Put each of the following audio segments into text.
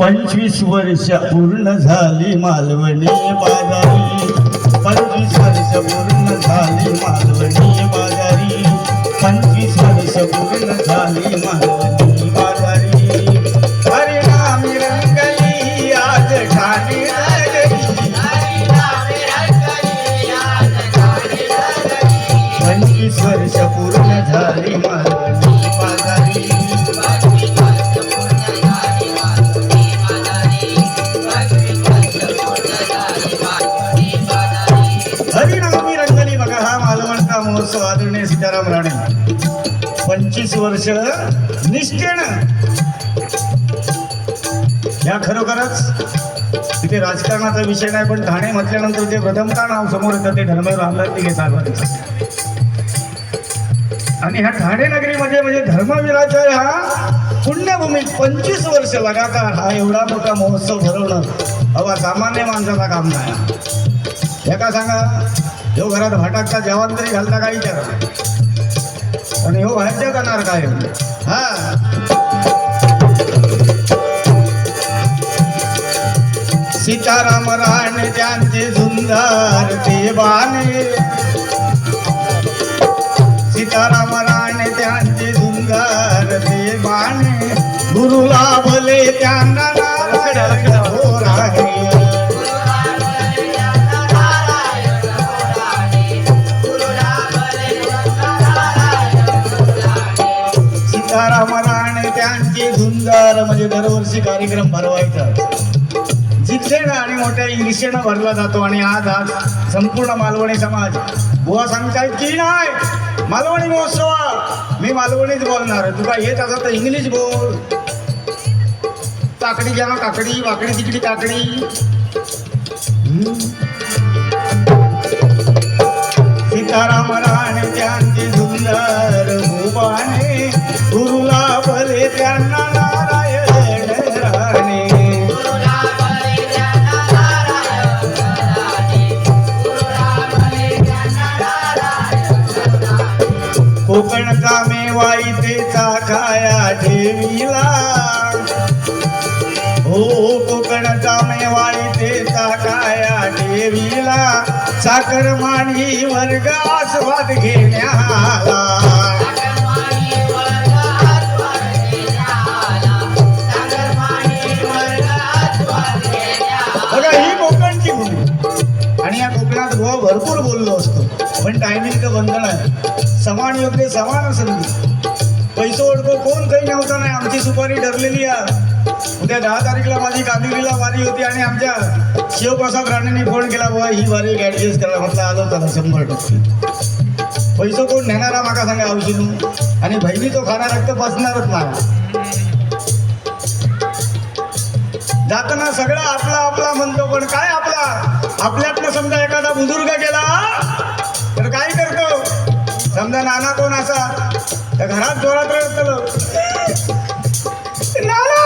पंचवीस वर्ष पूर्ण झाली मालवणी बाजारी. पंचवीस वर्ष पूर्ण झाली मालवणी बाजारी. पंचवीस वर्ष पूर्ण झाली मालवणी मालवणचा आदरणीय सीताराम राणे पंचवीस वर्ष निष्ठेनं या खरोखरच तिथे राजकारणाचा विषय नाही पण ठाणे म्हटल्यानंतर जे प्रथम का नाव समोर येतं ते धर्मवीर रामदास तिघे आणि ह्या ठाणे नगरीमध्ये म्हणजे धर्मवीराच्या ह्या पुण्यभूमीत पंचवीस वर्ष लगातार हा एवढा मोठा महोत्सव भरवणं अवा सामान्य माणसाचा काम नाही. एका सांगा? ह्यो घरात भाटाकचा जेवण तरी घालता काही विचार आणि ह्यो बाहेरच्या करणार काय? हा. सीताराम राण त्यांचे सुंदर ते बाणे सीताराम राण त्यांचे सुंदर ते बाणे गुरुला भले त्यांना सुंदर म्हणजे दरवर्षी कार्यक्रम भरवायचा. जिद्देनं आणि मोठ्या ईर्षेनं भरला जातो आणि आज आज संपूर्ण मालवणी समाज बुवा सांगतायत की नाही? मालवणी महोत्सव मी मालवणीच बोलणार तुला येत असं तर इंग्लिश बोल. काकडी घ्या काकडी वाकडी तिकडी काकडी. सीताराम राणे त्यांची सुंदर भुवाने गुरुला भले त्यांना नारायण वाईतेचा खाया ठेवीला. हो कोकणचा मेवाई तेचा खाया ठेवीला. साखर मांडवी वर्ग आस्वाद घेण्याला. बघा ही कोकणची आणि या कोकणात भरपूर बोललो असतो पण टायमिंगचं बंधन आहे समान योग्य समान संधी पैसे ओळखो कोण काही नव्हता नाही. आमची सुपारी ठरलेली आहे. उद्या दहा तारीखला माझी कांदिवलीला वारी होती आणि आमच्या शिवप्रसाद राणेंनी फोन केला बाबा ही वारी ऍडजस्ट करा. म्हटलं आलो त्याला शंभर टक्के. पैसे कोण नेणारा माका सांगा औषध आणि बहिणी तो खाना रक्त बसणारच नाही. जाताना सगळा आपला आपला म्हणतो पण काय आपला? आपल्यातनं समजा एखादा बुजुर्ग गेला समजा नाना कोण असा तर घरात जोरात रडतलो नाना!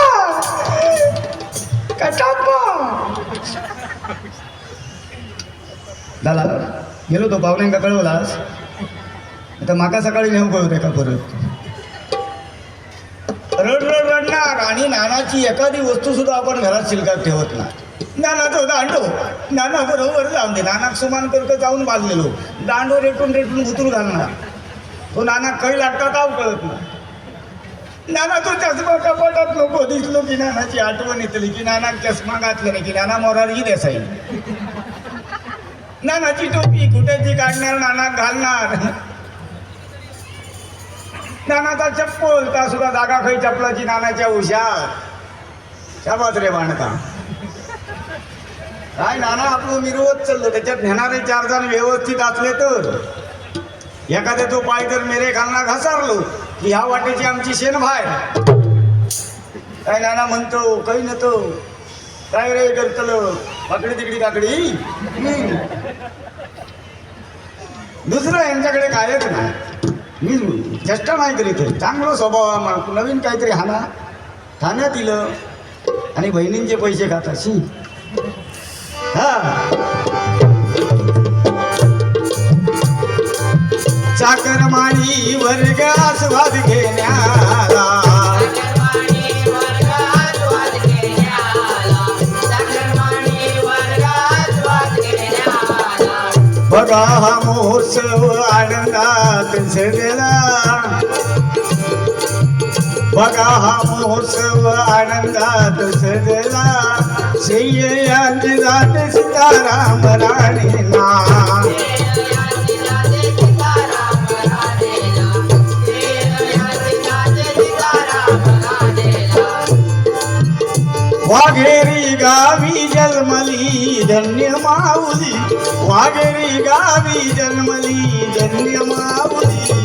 झाला गेलो तो पाहुण्यांका कळवलास आता माका सकाळी नेऊ कळवते का परत रड रड रडणार आणि नानाची एखादी वस्तू सुद्धा आपण घरात शिल्कात ठेवत नाही. नाना तो दांडो. नाना बरोबर जाऊन दे. नाना सुमान करतो जाऊन बांधलेलो. दांडो रेटून रेटून उतरू घालणार. तो नाना कळी लागता ताव कळत नाही. नाना तो चष्मा कपाटात नको दिसलो की नानाची आठवण येतली की नाना चष्मा घातला नाही की नाना मोरारजी देसाई. नानाची टोपी कुठेची काढणार नाना घालणार. नानाचा चप्पल त्या सुद्धा जागा खाई चपलाची नानाच्या उशा शाबास रे बांधता काय नाना आपलं मिरवत चाललं. त्याच्यात नेणारे चार जण व्यवस्थित असले तर. एखाद्या तो पाय जर मेरे खालना घसारलो की ह्या वाटेची आमची शेण बाहेर. काय नाना म्हणतो काही नतो काय रे करतलं वाकडी तिकडी काकडी? दुसरं यांच्याकडे कायच नाही. मी चेष्टा नाही करीत आहे. चांगला स्वभाव नवीन काहीतरी हाना. ठाण्यात दिलं आणि बहिणींचे पैसे खाता शी. चाकरमाणी वर्ग आस्वाद घेण्याला. बघा हा महोत्सव आनंदात सजला. बघा हा महोत्सव आनंदात सजला. शय्यांची जात सीताराम राणीला वाघेरी गावी जन्मली धन्य माऊली. वाघेरी गावी जन्मली धन्य माऊली.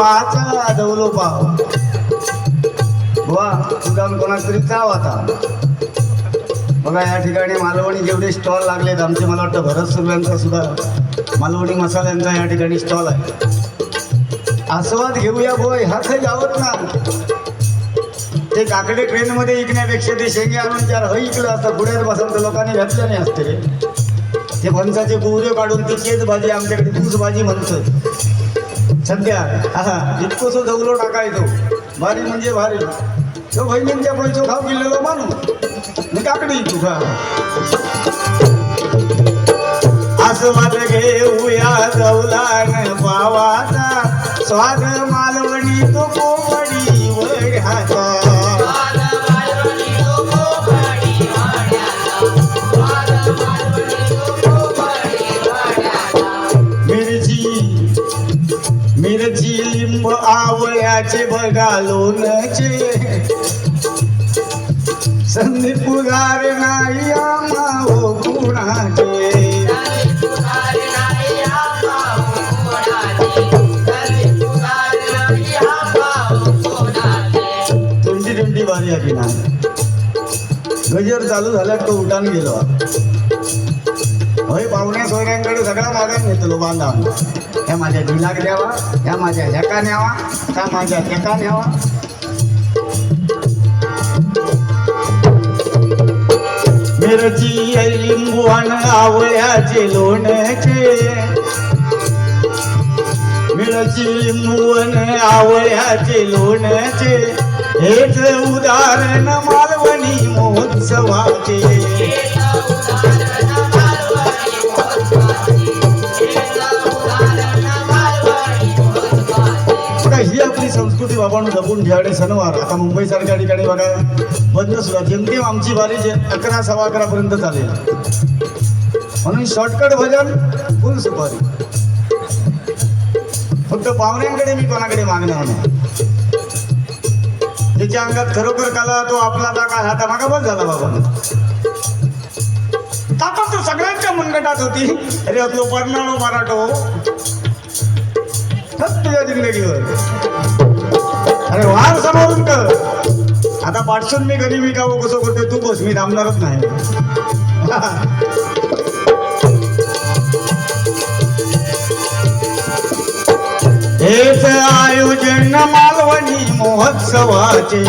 पावाचा दौलो पाव. वा तुझा कोणाक तरी चाव आता. बघा या ठिकाणी मालवणी जेवढे स्टॉल लागलेत आमचे मला वाटतं भरत सुर्व्यांचा सुद्धा मालवणी मसाल्यांचा या ठिकाणी स्टॉल आहे. आस्वाद घेऊया बोय हा काही आवत ना. ते काकडे ट्रेनमध्ये इकण्यापेक्षा ते शेंगे आणून चार हई इकलं असतं पुढे बसून तर लोकांनी घातलं नाही असते. ते फणसाचे गोरे काढून ती तेच भाजी आमच्याकडे तूच भाजी म्हणतं सध्या हा इतकोसो जवलो टाकायचो भारी म्हणजे भारी. तो बहिणींच्या पैसो खाऊ गेलेलो माणूस. मी काकडी तुझा आस्वाद घेऊया जवलान पावाचा स्वाद मालवणी आवळ्याचे संधी पुगार नाही आमाओ कुणाचे। ट्वेंटी ट्वेंटी बारी आली ना गजर चालू झाला तो उठान गेलो। होय पाहुण्या सोयऱ्यांकडे सगळा मागत घेतलो बांधा ह्या माझ्या ढिलाक द्यावा ह्या माझ्या ह्याका न्यावा त्या माझ्या ह्याका न्यावा. मिरची लिंबू आवळ्याचे लोणचे मिरची लिंबू आवळ्याचे लोणचे हेच उदाहरण मालवणी महोत्सवाचे. संस्कृती बाबांनो जपून ठेवणे सणवार. आता मुंबईसारख्या ठिकाणी बघा बंद सुद्धा. जेमतेम आमची बारी जे अकरा सव्वा अकरा पर्यंत चालेल. म्हणून शॉर्टकट भजन फुल सुपारी. फक्त पाहुण्यांकडे मी कोणाकडे मागणार नाही. त्याच्या अंगात खरोखर कला तो आपला टाका हा मागा बस झाला बाबा ताकद तर सगळ्यांच्या मनगटात होती. अरे आपलो परनाळो मराठो. तुझ्या जिंदगीवर. अरे वार समोरून कर. आता पाठसून मी घरी मी का कसं करतोय? तू बस मी थांबणारच नाही. हेच आयोजन मालवणी महोत्सवाचे.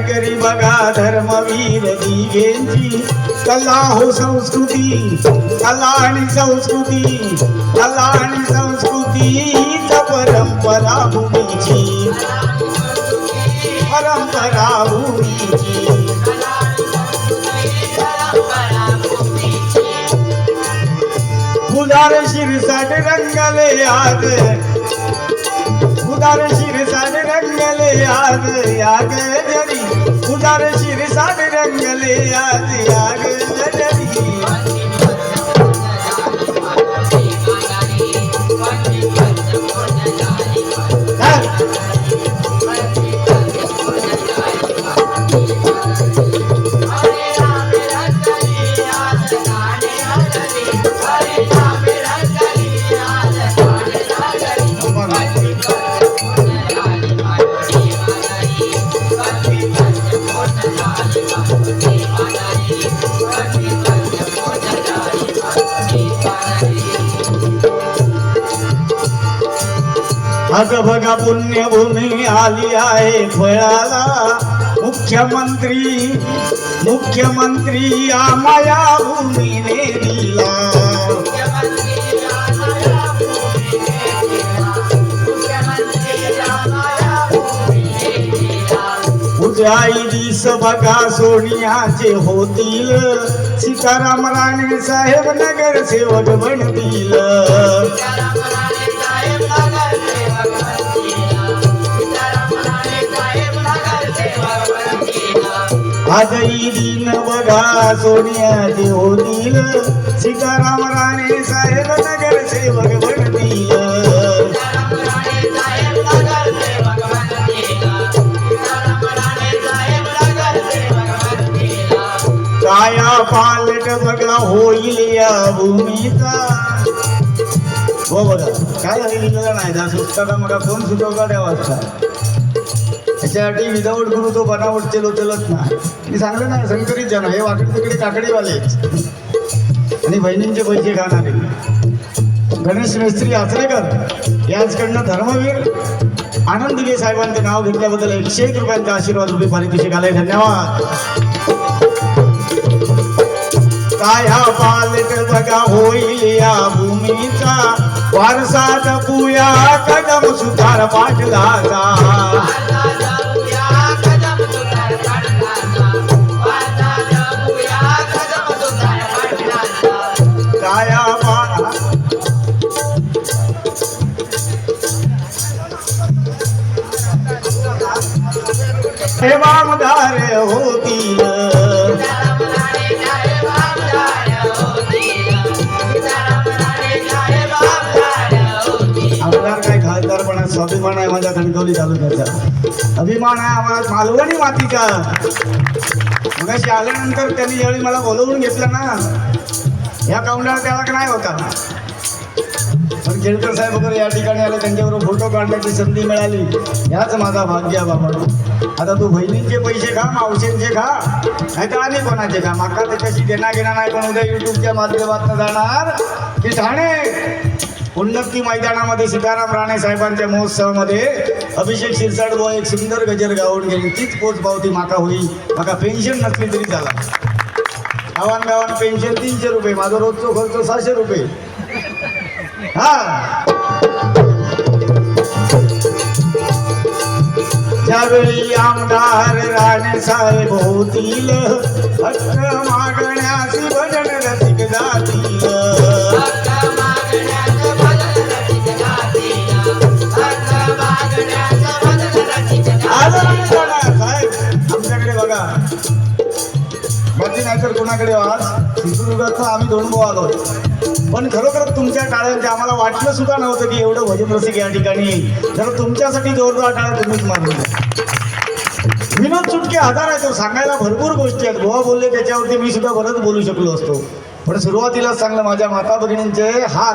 करी बघा धर्मवीर दिघेंची कला हो संस्कृती कला आणि संस्कृती कला आणि संस्कृती परंपरा भूमीची. परंपरा भूमीची. उदार शिरसाट रंगले आज. उदार शिरसाट रंगले आज याग जरी. उदार शिरसाट रंगले आज याग जरी. अग पुण्यभूमी आली आहे फळाला मुख्यमंत्री मुख्यमंत्री या भूमीने दिला उद्या दिस बघा सोनियाचे होतील. सीताराम राणे साहेब नगरसेवक बनतील. आजही दिन बघा सोनियाचे होतील. सीताराम राणे साहेब नगरसेवक बनतील. काया पालट बघा होईल या भूमीचा. हो बघा. काय झालं? नाही जा सुचता मग कोण सुचवता त्या त्याच्यासाठी विदाऊट म्हणून तो बनावट चलो चलत ना मी सांगलं ना संकरित जण हे वाकडे तिकडे काकडीवाले आणि बहिणींचे पैसे खाणारे गणेश मिस्त्री आचरेकर याचकडनं धर्मवीर आनंद गे साहेबांचे नाव घेतल्याबद्दल एकशे एक रुपयांचा आशीर्वाद रुपये पारितोषिक आलाय. धन्यवाद. काया पालट बघा होईल या भूमीचा? वारसा जपूया कदम सुधार पाटलाचा. अभिमान आहे आम्हाला मालवणी मातीचा मगाशी आल्यानंतर त्यांनी यावेळी मला बोलवून घेतलं ना या काउंटार त्याला का नाही होता? पण केळकर साहेब वगैरे या ठिकाणी आले त्यांच्याबरोबर फोटो काढण्याची संधी मिळाली. याच माझा भाग्य बाबा. आता तू बहिणींचे पैसे खा मावशींचे खा नाही तर आणि कोणाचे खा? माका त्याच्याशी देणा घेणार नाही पण उद्या युट्यूबच्या माध्यमातून जाणार की ठाणे? उन्नती मैदानामध्ये सीताराम राणे साहेबांच्या महोत्सवामध्ये अभिषेक शिरसाट व एक सुंदर गजर गाऊन गेली. तीच पोच पावती माका होई. माका पेन्शन नसली तरी झाला. गावान गावान पेन्शन तीनशे रुपये माझा रोजचो खर्च सहाशे रुपये. हा. ज्यावेळी आमदार राणे साहेब होतील हक्क मागण्यासी भजन रसिक जात आमच्याकडे नाही तर कोणाकडे हो आज? सिंधुदुर्गाचा आम्ही दोन भाऊ आलो. पण खरोखर तुमच्या टाळ्यांचे आम्हाला वाटलं सुद्धा नव्हतं की एवढं भजन रसिक या ठिकाणी जर तुमच्यासाठी जोरदार टाळ्या तुम्हीच मानले. विनोद चुटके हजार आहे तो सांगायला भरपूर गोष्टी आहेत. गोवा बोलले त्याच्यावरती मी सुद्धा बरंच बोलू शकलो असतो. पण सुरुवातीलाच सांगलं माझ्या माता भगिनींचे हात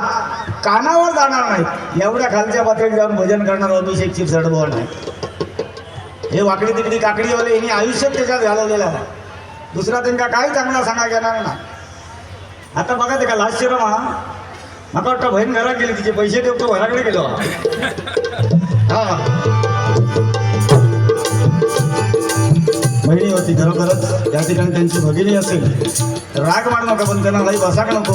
कानावर जाणार नाहीत. एवढ्या खालच्या पातळीत जाऊन भजन करणार अभिषेक चिरसडबोळ आहे हे वाकडी तिकडी काकडीवाले यांनी आयुष्यात त्याच्यात घालवलेलं आहे. दुसरा त्यांना काही चांगला सांगा घेणार ना आता बघा ते का लास्ट शिरम हा मला वाटतं बहीण घरात गेली तिचे पैसे देऊ तो घराकडे गेलो. हा. बहिणी होती खरोखरच त्या ठिकाणी त्यांची भगिनी असेल राग मानू नका पण त्यांना लई बसाक नको.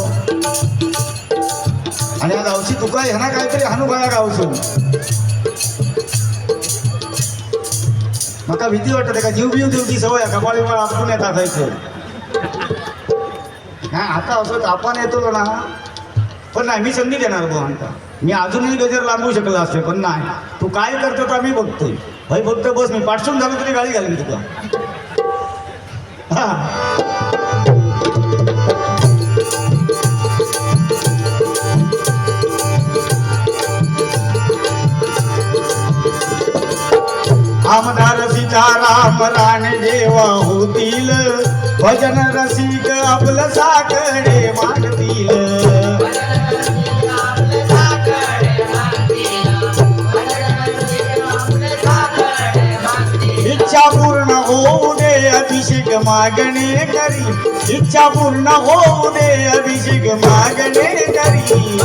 आणि आज औषधी तुका ह्यांना काहीतरी हानू गावसून मला भीती वाटत का? जीव बिव देवची सवय कपाळी वर आपण येत असायचं. हा आता असं तापान येतो ना पण नाही मी संधी देणार बुवा आता. मी अजूनही गजर लांबू शकलो असते पण नाही. तू काय करतो तर आम्ही बघतोय. भाई फक्त बस मी पाठसून झालो तरी गाडी घालीन तुला हा. आमदार सीताराम राणे जेव्हा होतील. भजन रसिक आपलं साकडे मागतील इच्छा पूर्ण होऊ दे अभिषेक मागणे करी. इच्छा पूर्ण होऊ दे अभिषेक मागणे करी.